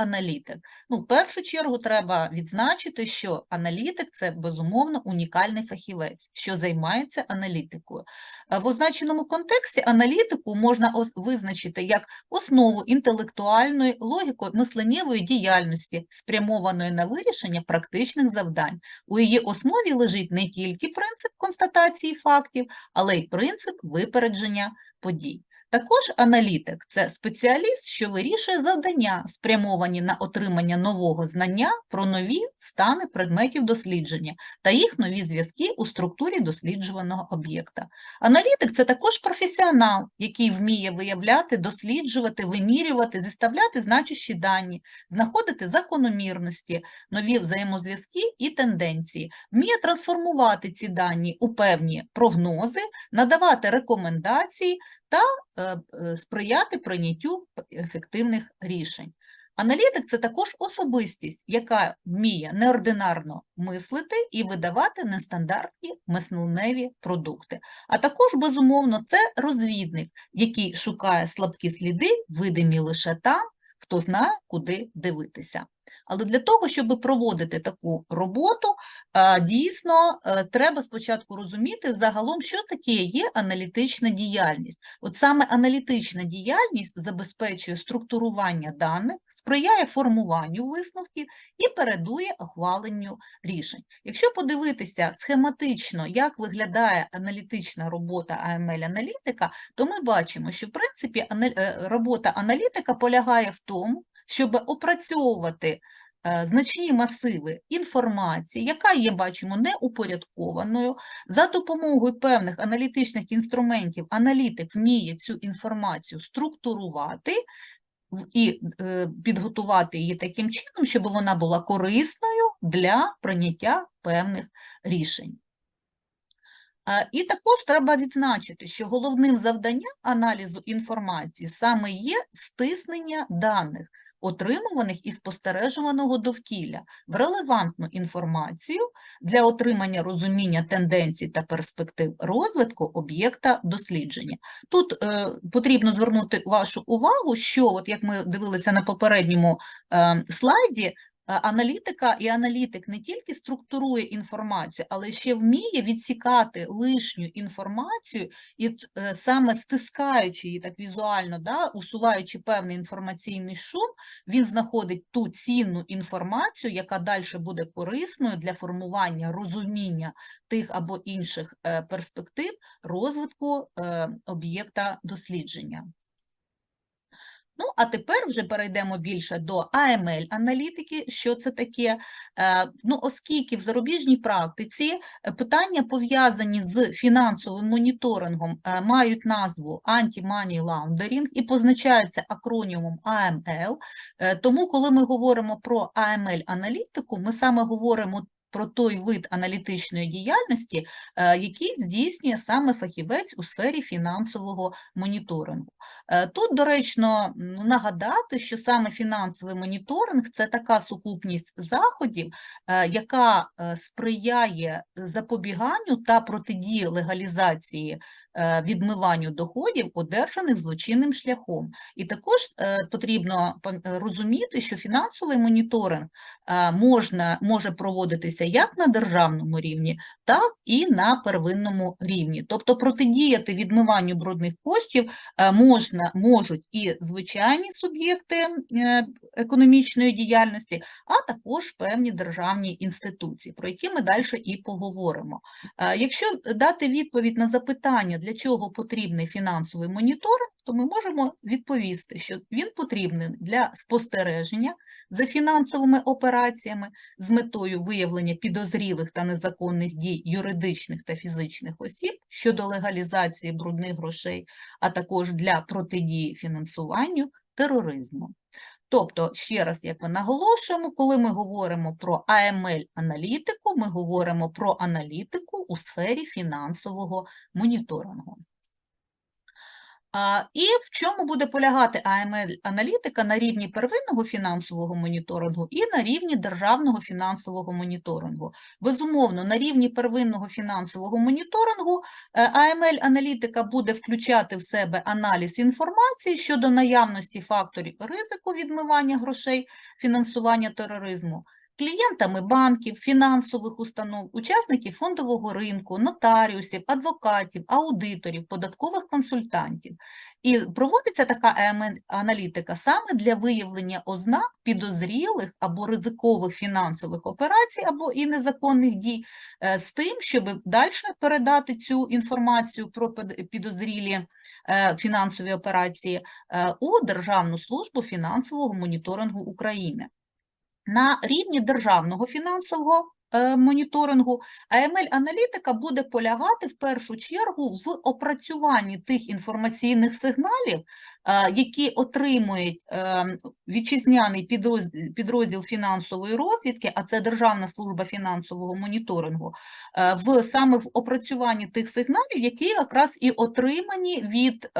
аналітик? Ну, в першу чергу треба відзначити, що аналітик це безумовно унікальний фахівець, що займається аналітикою. Е, В означеному контексті аналітику можна визначити як основу інтелектуальної логіко-мисленнєвої діяльності, спрямованої на вирішення практичних завдань. У її основі лежить не тільки принцип констатації фактів, але й принцип випередження подій. Також аналітик це спеціаліст, що вирішує завдання, спрямовані на отримання нового знання про нові стани предметів дослідження та їх нові зв'язки у структурі досліджуваного об'єкта. Аналітик це також професіонал, який вміє виявляти, досліджувати, вимірювати, зіставляти значущі дані, знаходити закономірності, нові взаємозв'язки і тенденції, вміє трансформувати ці дані у певні прогнози, надавати рекомендації та е, е, сприяти прийняттю ефективних рішень. Аналітик це також особистість, яка вміє неординарно мислити і видавати нестандартні мисленневі продукти. А також, безумовно, це розвідник, який шукає слабкі сліди, видимі лише там, хто знає, куди дивитися. Але для того, щоб проводити таку роботу, дійсно е, треба спочатку розуміти загалом, що таке є аналітична діяльність. От саме аналітична діяльність забезпечує структурування даних, сприяє формуванню висновків і передує ухваленню рішень. Якщо подивитися схематично, як виглядає аналітична робота AML-аналітика, то ми бачимо, що в принципі е, робота аналітика полягає в тому, щоб опрацьовувати е, значні масиви інформації, яка є, бачимо, неупорядкованою. За допомогою певних аналітичних інструментів аналітик вміє цю інформацію структурувати і е, підготувати її таким чином, щоб вона була корисною для прийняття певних рішень. Е, І також треба відзначити, що головним завданням аналізу інформації саме є стиснення даних, отримуваних і спостережуваного довкілля, в релевантну інформацію для отримання розуміння тенденцій та перспектив розвитку об'єкта дослідження. Тут е, потрібно звернути вашу увагу, що, от як ми дивилися на попередньому е, слайді, Аналітика і аналітик не тільки структурує інформацію, але ще вміє відсікати лишню інформацію і е, саме стискаючи її так візуально, да, усуваючи певний інформаційний шум, він знаходить ту цінну інформацію, яка далі буде корисною для формування розуміння тих або інших е, перспектив розвитку е, об'єкта дослідження. Ну, а тепер вже перейдемо більше до AML-аналітики. Що це таке? Е, Ну, оскільки в зарубіжній практиці е, питання, пов'язані з фінансовим моніторингом, е, мають назву Anti-Money Laundering і позначаються акронімом AML, тому коли ми говоримо про AML-аналітику, ми саме говоримо про той вид аналітичної діяльності, е, який здійснює саме фахівець у сфері фінансового моніторингу. Е, Тут доречно нагадати, що саме фінансовий моніторинг це така сукупність заходів, е, яка сприяє запобіганню та протидії легалізації відмиванню доходів, одержаних злочинним шляхом. І також е, потрібно е, розуміти, що фінансовий моніторинг е, можна, може проводитися як на державному рівні, так і на первинному рівні. Тобто протидіяти відмиванню брудних коштів е, можна, можуть і звичайні суб'єкти е, економічної діяльності, а також певні державні інституції, про які ми далі і поговоримо. Е, Якщо дати відповідь на запитання, для чого потрібний фінансовий моніторинг, то ми можемо відповісти, що він потрібний для спостереження за фінансовими операціями з метою виявлення підозрілих та незаконних дій юридичних та фізичних осіб щодо легалізації брудних грошей, а також для протидії фінансуванню тероризму. Тобто, ще раз, як ми наголошуємо, коли ми говоримо про AML-аналітику, ми говоримо про аналітику у сфері фінансового моніторингу. І в чому буде полягати АМЛ-аналітика на рівні первинного фінансового моніторингу і на рівні державного фінансового моніторингу? Безумовно, на рівні первинного фінансового моніторингу е, АМЛ-аналітика буде включати в себе аналіз інформації щодо наявності факторів ризику відмивання грошей, фінансування тероризму, клієнтами банків, фінансових установ, учасників фондового ринку, нотаріусів, адвокатів, аудиторів, податкових консультантів. І проводиться така аналітика саме для виявлення ознак підозрілих або ризикових фінансових операцій або і незаконних дій е, з тим, щоб далі передати цю інформацію про підозрілі е, фінансові операції е, у Державну службу фінансового моніторингу України. На рівні державного фінансового е, моніторингу АМЛ-аналітика буде полягати в першу чергу в опрацюванні тих інформаційних сигналів, е, які отримують е, вітчизняний підрозділ, фінансової розвідки, а це Державна служба фінансового моніторингу, в саме в опрацюванні тих сигналів, які якраз і отримані від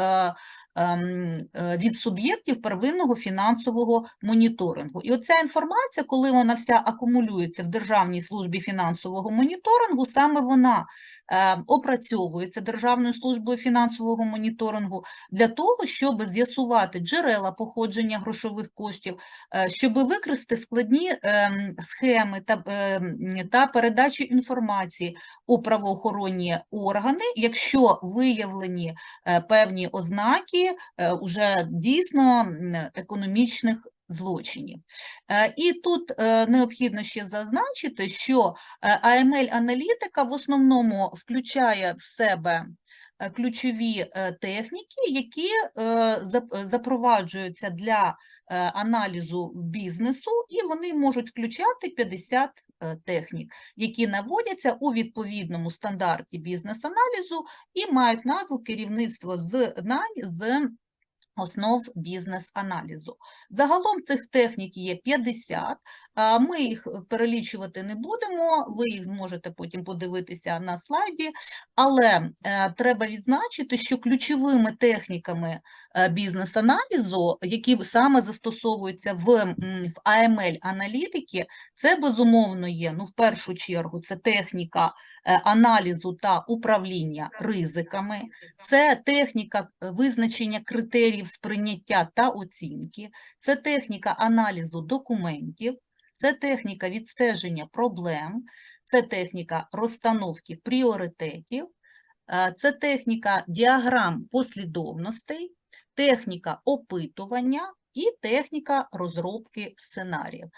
від суб'єктів первинного фінансового моніторингу. І оця інформація, коли вона вся акумулюється в Державній службі фінансового моніторингу, саме вона е, опрацьовується Державною службою фінансового моніторингу для того, щоб з'ясувати джерела походження грошових коштів, е, щоб викрити складні ем, схеми та, ем, та передачу інформації у правоохоронні органи, якщо виявлені е, певні ознаки е, уже дійсно економічних злочинів. Е, І тут е, необхідно ще зазначити, що АМЛ-аналітика в основному включає в себе ключові техніки, які запроваджуються для аналізу бізнесу, і вони можуть включати 50 е, технік, які наводяться у відповідному стандарті бізнес-аналізу і мають назву керівництво знань з основ бізнес-аналізу. Загалом цих технік є 50, ми їх перелічувати не будемо, ви їх зможете потім подивитися на слайді, але е, треба відзначити, що ключовими техніками е, бізнес-аналізу, які саме застосовуються в, в AML-аналітики, це безумовно є, ну, в першу чергу, це техніка е, аналізу та управління ризиками, це техніка визначення критеріїв сприйняття та оцінки, це техніка аналізу документів, це техніка відстеження проблем, це техніка розстановки пріоритетів, е, це техніка діаграм послідовностей, техніка опитування і техніка розробки сценаріїв.